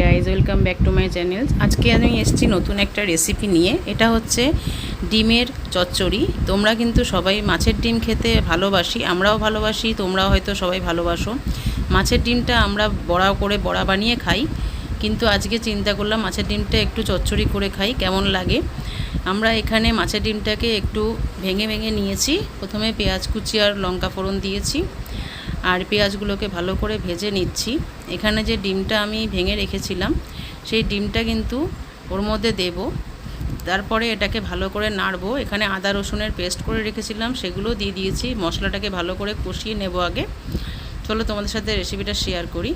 Guys welcome back to my channel আজকে আমি এসেছি নতুন একটা রেসিপি নিয়ে। এটা হচ্ছে ডিমের চচ্চড়ি। তোমরা কিন্তু সবাই মাছের ডিম খেতে ভালোবাসি, আমরাও ভালোবাসি, তোমরাও হয়তো সবাই ভালোবাসো। মাছের ডিমটা আমরা বড়া করে বড়া বানিয়ে খাই, কিন্তু আজকে চিন্তা করলাম মাছের ডিমটা একটু চচ্চড়ি করে খাই, কেমন লাগে? আমরা এখানে মাছের ডিমটাকে একটু ভেঙে ভেঙে নিয়েছি। প্রথমে পেঁয়াজ কুচি আর লঙ্কা ফোড়ন দিয়েছি। আর পেঁয়াজগুলোকে ভালো করে ভেজে নিচ্ছি। এখানে যে ডিমটা আমি ভেঙে রেখেছিলাম, সেই ডিমটা কিন্তু ওর মধ্যে দেব। তারপরে এটাকে ভালো করে নাড়বো। এখানে আদা রসুনের পেস্ট করে রেখেছিলাম, সেগুলো দিয়ে দিয়েছি। মশলাটাকে ভালো করে কষিয়ে নেব আগে। চলো তোমাদের সাথে রেসিপিটা শেয়ার করি।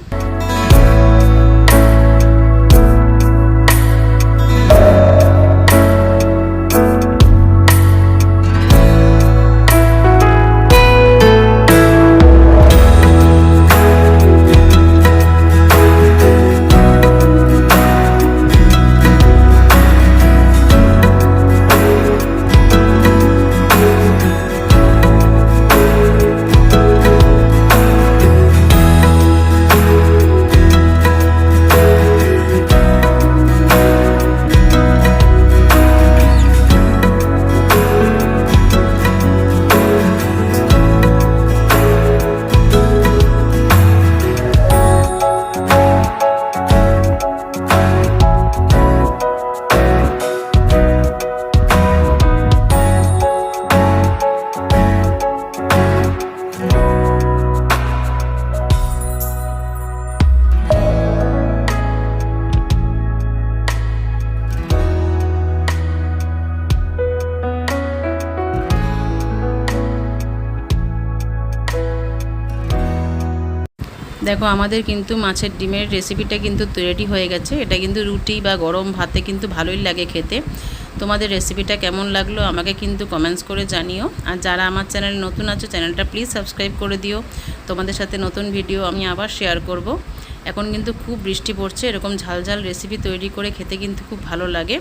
দেখো, আমাদের কিন্তু মাছের ডিমের রেসিপিটা কিন্তু রেডি হয়ে গেছে। এটা কিন্তু রুটি বা গরম ভাতে কিন্তু ভালোই লাগে খেতে। তোমাদের রেসিপিটা কেমন লাগল আমাকে কিন্তু কমেন্টস করে জানিও। আর যারা আমার চ্যানেল নতুন আছো চ্যানেলটা প্লিজ সাবস্ক্রাইব করে দিও। তোমাদের সাথে নতুন ভিডিও আমি আবার শেয়ার করব। এখন কিন্তু খুব বৃষ্টি পড়ছে, এরকম ঝাল ঝাল রেসিপি তৈরি করে খেতে কিন্তু খুব ভালো লাগে।